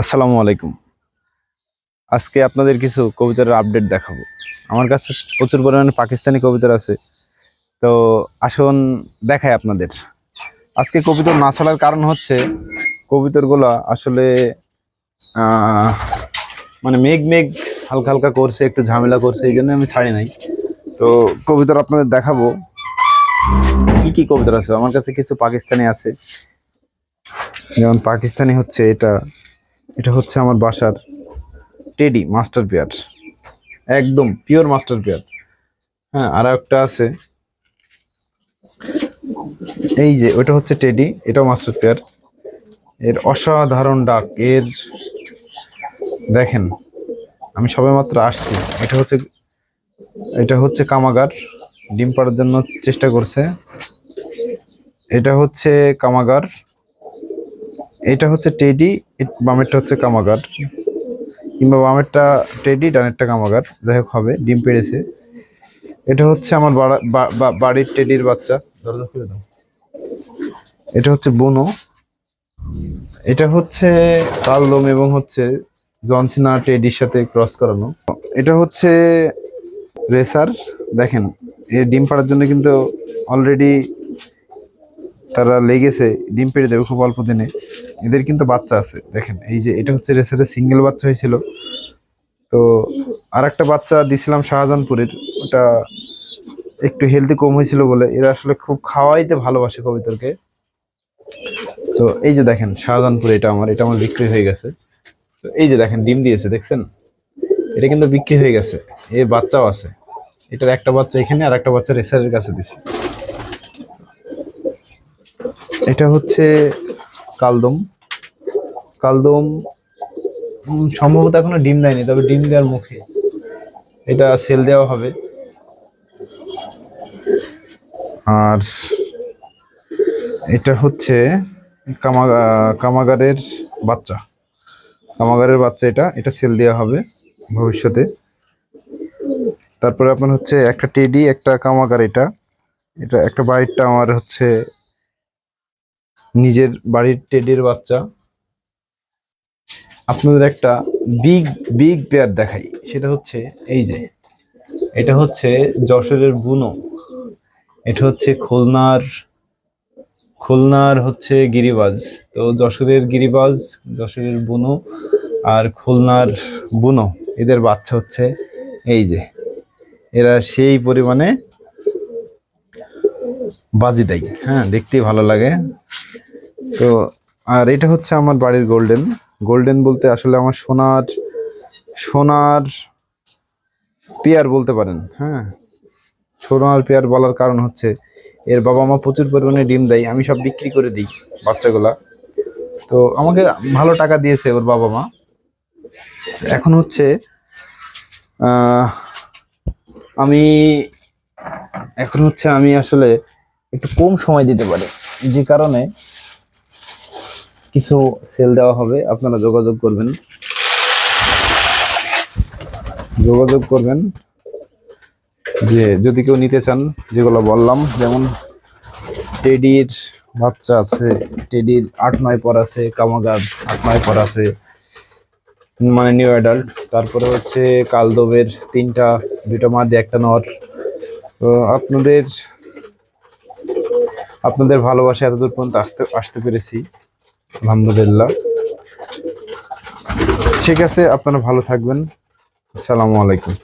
আসসালামু আলাইকুম। আজকে আপনাদের কিছু কবিতার আপডেট দেখাবো। আমার কাছে প্রচুর পরিমাণে পাকিস্তানি কবিতার আছে। তো আসুন দেখায় আপনাদের। আজকে কবিতর না ছাড়ার কারণ হচ্ছে কবিতরগুলো আসলে মানে মেঘ মেঘ হালকা হালকা করছে, একটু ঝামেলা করছে, এই জন্য আমি ছাড়ি নাই। তো কবিতার আপনাদের দেখাবো। কি কি কবিতার আছে? আমার কাছে কিছু পাকিস্তানি আছে। যেমন পাকিস্তানি হচ্ছে এটা। এটা হচ্ছে আমার বাসার টেডি, মাস্টার পেয়ার। একদম পিওর মাস্টার পেয়ার। হ্যাঁ আর একটা আছে। এই যে, ওটা হচ্ছে টেডি, এটাও মাস্টার পেয়ার। এর অসাধারণ ডাক। এর, দেখেন, আমি সবে মাত্র আসছি। এটা হচ্ছে এটা হচ্ছে কামাগার। ডিম পাড়ার জন্য চেষ্টা করছে। এটা হচ্ছে কামাগার। এটা হচ্ছে টেডি। বামেরটা হচ্ছে কামাগার। কিংবা বামেরটা টেডি, ডানেরটা কামাগার, যাই হোক হবে, ডিম পেড়েছে। এটা হচ্ছে আমার বাড়ির টেডির বাচ্চা। দরজা খুলে দাও। এটা হচ্ছে বনো। এটা হচ্ছে কালদম এবং হচ্ছে জনসিনা টেডির সাথে ক্রস করানো। এটা হচ্ছে রেসার। দেখেন এর ডিম পাড়ার জন্য কিন্তু অলরেডি তারা লেগেছে, ডিম পেড়ে দেবে খুব অল্প দিনে। এদের কিন্তু বাচ্চা আছে, দেখেন। এই যে এটা হচ্ছে রেসারের সিঙ্গেল বাচ্চা হয়েছিল। তো আর একটা বাচ্চা দিছিলাম শাহজাহানপুরের, ওটা একটু হেলদি কম হয়েছিল বলে। এরা আসলে খুব খাওয়াইতে ভালোবাসে কবিতরকে তো এই যে দেখেন, শাহজাহানপুর এটা আমার এটা আমার বিক্রি হয়ে গেছে। তো এই যে দেখেন, ডিম দিয়েছে, দেখছেন? এটা কিন্তু বিক্রি হয়ে গেছে। এ বাচ্চাও আছে। এটার একটা বাচ্চা এখানে, আর একটা বাচ্চা রেসারের কাছে দিছি। এটা হচ্ছে কালদম। কালদম সম্ভবত এখনও ডিম দেয়নি, তবে ডিম দেওয়ার মুখে। এটা সেল দেওয়া হবে। আর এটা হচ্ছে কামা, কামাগারের বাচ্চা। কামাগারের বাচ্চা এটা এটা সেল দেওয়া হবে ভবিষ্যতে। তারপরে আপনার হচ্ছে একটা টেডি একটা কামাগার এটা। এটা একটা বাড়িরটা আমার হচ্ছে নিজের বাড়ির টেডের বাচ্চা। আপনাদের একটা বিগ বিগ পেয়ার দেখাই। সেটা হচ্ছে এই যে, এটা হচ্ছে যশোরের বুনো। এটা হচ্ছে খুলনার খুলনার হচ্ছে গিরিবাজ। তো যশোরের গিরিবাজ, যশোরের বুনো আর খুলনার বুনো, এদের বাচ্চা হচ্ছে এই যে। এরা সেই পরিমাণে বাজি দেয়। হ্যাঁ দেখতেই ভালো লাগে। তো, আর এটা হচ্ছে আমার বাড়ির গোল্ডেন গোল্ডেন বলতে আসলে আমার সোনার সোনার পেয়ার বলতে পারেন হ্যাঁ। সোনার পেয়ার বলার কারণ হচ্ছে এর বাবা মা প্রচুর পরিমাণে ডিম দেয়, আমি সব বিক্রি করে দিই বাচ্চাগুলা। তো আমাকে ভালো টাকা দিয়েছে ওর বাবা মা। এখন হচ্ছে আমি, এখন হচ্ছে আমি আসলে একটু কম সময় দিতে পারে। যে কারণে কিছু সেল দেওয়া হবে। আপনারা যোগাযোগ করবেন। যোগাযোগ করবেন যে যদি কেউ নিতে চান, যেগুলো বললাম, যেমন টেডির বাচ্চা আছে, টেডির আট নয় পর আছে, কামাগার আট নয় পর আছে মানে নিউ অ্যাডাল্ট তারপরে হচ্ছে কালদবের তিনটা, দুইটা মাদি, একটা নর, তো আপনাদের আপনাদের ভালোবাসা এতদূর পর্যন্ত আসতে আসতে পেরেছি। আলহামদুলিল্লাহ। ঠিক আছে, আপনারা ভালো থাকবেন। আসসালামু আলাইকুম।